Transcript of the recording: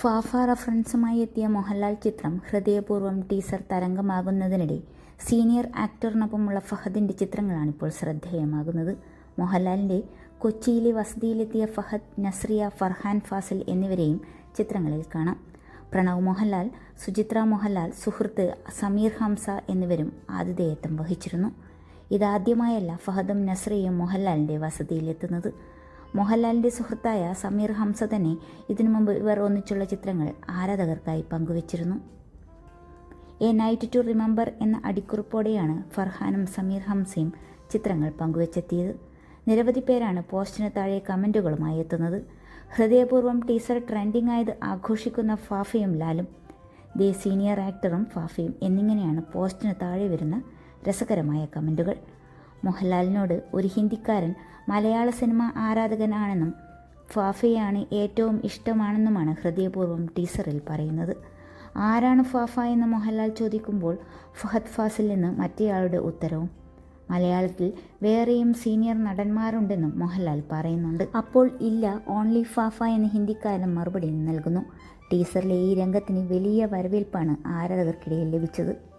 ഫാഫ റഫറൻസുമായി എത്തിയ മോഹൻലാൽ ചിത്രം ഹൃദയപൂർവം teaser തരംഗമാകുന്നതിനിടെ senior ആക്ടറിനൊപ്പമുള്ള ഫഹദിന്റെ ചിത്രങ്ങളാണിപ്പോൾ ശ്രദ്ധേയമാകുന്നത്. മോഹൻലാലിന്റെ കൊച്ചിയിലെ വസതിയിലെത്തിയ ഫഹദ് നസ്രിയ ഫർഹാൻ ഫാസിൽ എന്നിവരെയും ചിത്രങ്ങളിൽ കാണാം. പ്രണവ് മോഹൻലാൽ സുചിത്ര മോഹൻലാൽ സുഹൃത്ത് സമീർ ഹംസ എന്നിവരും ആതിഥേയത്വം വഹിച്ചിരുന്നു. ഇതാദ്യമായല്ല ഫഹദും നസ്രിയയും മോഹൻലാലിന്റെ വസതിയിലെത്തുന്നത്. മോഹൻലാലിന്റെ സുഹൃത്തായ സമീർ ഹംസ തന്നെ ഇതിനു മുമ്പ് ഇവർ ഒന്നിച്ചുള്ള ചിത്രങ്ങൾ ആരാധകർക്കായി പങ്കുവച്ചിരുന്നു. എ നൈറ്റ് ടു റിമെമ്പർ എന്ന അടിക്കുറിപ്പോടെയാണ് ഫർഹാനും സമീർ ഹംസയും ചിത്രങ്ങൾ പങ്കുവച്ചെത്തിയത്. നിരവധി പേരാണ് പോസ്റ്റിന് താഴെ കമന്റുകളുമായി എത്തുന്നത്. ഹൃദയപൂർവം ടീസർ ട്രെൻഡിംഗ് ആയത് ആഘോഷിക്കുന്ന ഫാഫയും ലാലും ദേ സീനിയർ ആക്ടറും ഫാഫയും എന്നിങ്ങനെയാണ് പോസ്റ്റിന് താഴെ വരുന്ന രസകരമായ കമന്റുകൾ മോഹൻലാലിനോട് ഒരു ഹിന്ദിക്കാരൻ മലയാള സിനിമ ആരാധകനാണെന്നും ഫാഫയാണ് ഏറ്റവും ഇഷ്ടമാണെന്നുമാണ് ഹൃദയപൂർവം ടീസറിൽ പറയുന്നത്. ആരാണ് ഫാഫ എന്ന് മോഹൻലാൽ ചോദിക്കുമ്പോൾ ഫഹദ് ഫാസിൽ നിന്ന് മറ്റേയാളുടെ ഉത്തരവും. മലയാളത്തിൽ വേറെയും സീനിയർ നടന്മാരുണ്ടെന്നും മോഹൻലാൽ പറയുന്നുണ്ട്. അപ്പോൾ ഇല്ല ഓൺലി ഫാഫ എന്ന് ഹിന്ദിക്കാരൻ മറുപടി നൽകുന്നു. ടീസറിലെ ഈ രംഗത്തിന് വലിയ വരവേൽപ്പാണ് ആരാധകർക്കിടയിൽ ലഭിച്ചത്.